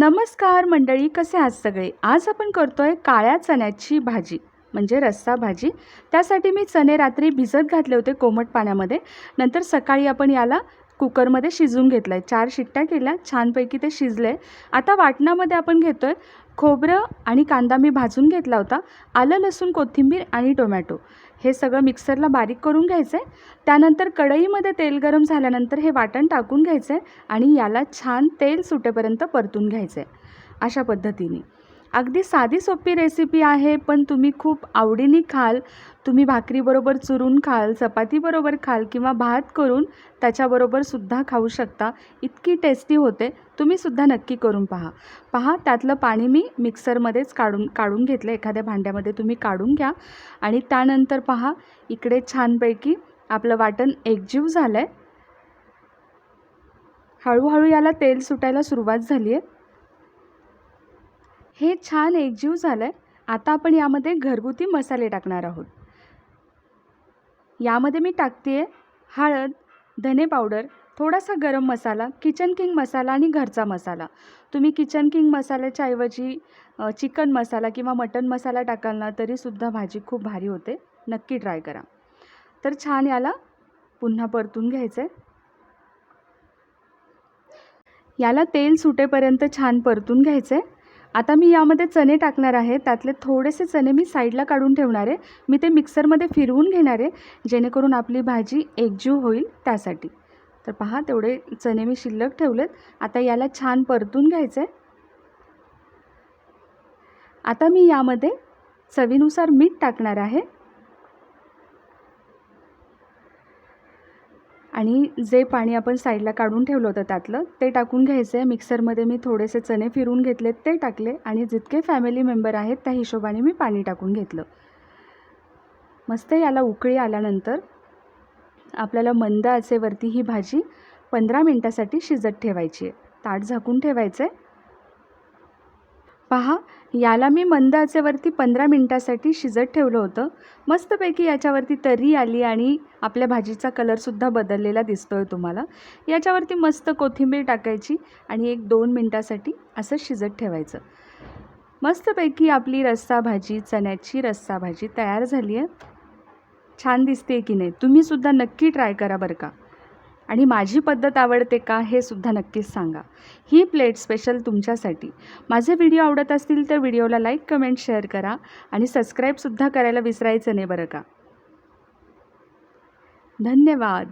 नमस्कार मंडळी कसे आहात सगळे? आज आपण करतोय काळ्या चण्याची भाजी म्हणजे रस्सा भाजी. त्यासाठी मी चणे रात्री भिजत घातले होते कोमट पाण्यामध्ये. नंतर सकाळी आपण याला कुकरमध्ये शिजवून घेतलं आहे चार शिट्ट्या केल्या छानपैकी ते शिजले. आता वाटणामध्ये आपण घेतो आहे खोबरं आणि कांदा मी भाजून घेतला होता आलं लसूण कोथिंबीर आणि टोमॅटो. हे सगळं मिक्सरला बारीक करून घ्यायचं आहे त्यानंतर कढईमध्ये तेल गरम झाल्यानंतर हे वाटण टाकून घ्यायचं आहे आणि याला छान तेल सुटेपर्यंत परतून घ्यायचं आहे अशा पद्धतीने. अगदी साधी सोपी रेसिपी आहे पण तुम्ही खूप आवडीने खाल. तुम्ही भाकरीबरोबर चुरून खाल चपातीबरोबर खाल किंवा भात करून त्याच्याबरोबर सुद्धा खाऊ शकता. इतकी टेस्टी होते. तुम्हीसुद्धा नक्की करून पहा. पहा त्यातलं पाणी मी मिक्सरमध्येच काढून काढून घेतलं. एखाद्या भांड्यामध्ये तुम्ही काढून घ्या. आणि त्यानंतर पहा इकडे छानपैकी आपलं वाटण एकजीव झालं आहे हळूहळू याला तेल सुटायला सुरुवात झाली आहे हे छान एकजीव झालं आहे आता आपण यामध्ये घरगुती मसाले टाकणार आहोत. यामध्ये मी टाकते आहे हळद धने पावडर थोडासा गरम मसाला किचन किंग मसाला आणि घरचा मसाला. तुम्ही किचन किंग मसाल्याच्या ऐवजी चिकन मसाला किंवा मटन मसाला टाकाल ना तरीसुद्धा भाजी खूप भारी होते. नक्की ट्राय करा. तर छान याला पुन्हा परतून घ्यायचं आहे याला तेल सुटेपर्यंत छान परतून घ्यायचं आहे आता मी यामध्ये चणे टाकणार आहे. त्यातले थोडेसे चणे मी साईडला काढून ठेवणार आहे. मी ते मिक्सरमध्ये फिरवून घेणार आहे. जेणेकरून आपली भाजी एकजीव होईल त्यासाठी. तर पहा तेवढे चणे मी शिल्लक ठेवलेत. आता याला छान परतून घ्यायचं आहे आता मी यामध्ये चवीनुसार मीठ टाकणार आहे. आणि जे पाणी आपण साईडला काढून ठेवलं होतं त्यातलं ते टाकून घ्यायचं आहे मिक्सरमध्ये मी थोडेसे चणे फिरून घेतले ते टाकले आणि जितके फॅमिली मेंबर आहेत त्या हिशोबाने मी पाणी टाकून घेतलं. मस्त याला उकळी आल्यानंतर आपल्याला मंद आचेवरती ही भाजी पंधरा मिनटासाठी शिजत ठेवायची आहे. ताट झाकून ठेवायचं आहे पहा याला मी मंद आचेवरती पंधरा मिनटासाठी शिजत ठेवलं होतं. मस्तपैकी याच्यावरती तरी आली आणि आपल्या भाजीचा कलरसुद्धा बदललेला दिसतो आहे तुम्हाला. याच्यावरती मस्त कोथिंबीर टाकायची आणि एक दोन मिनटासाठी असं शिजत ठेवायचं. मस्तपैकी आपली रस्सा भाजी चण्याची रस्सा भाजी तयार झाली आहे. छान दिसते की नाही? तुम्हीसुद्धा नक्की ट्राय करा बरं का. आणि माझी पद्धत आवडते का हे सुद्धा नक्कीच सांगा. ही प्लेट स्पेशल तुमच्यासाठी. माझे व्हिडिओ आवडत असतील तर व्हिडिओला लाईक कमेंट शेअर करा आणि सबस्क्राईबसुद्धा करायला विसरायचं नाही बरं का. धन्यवाद.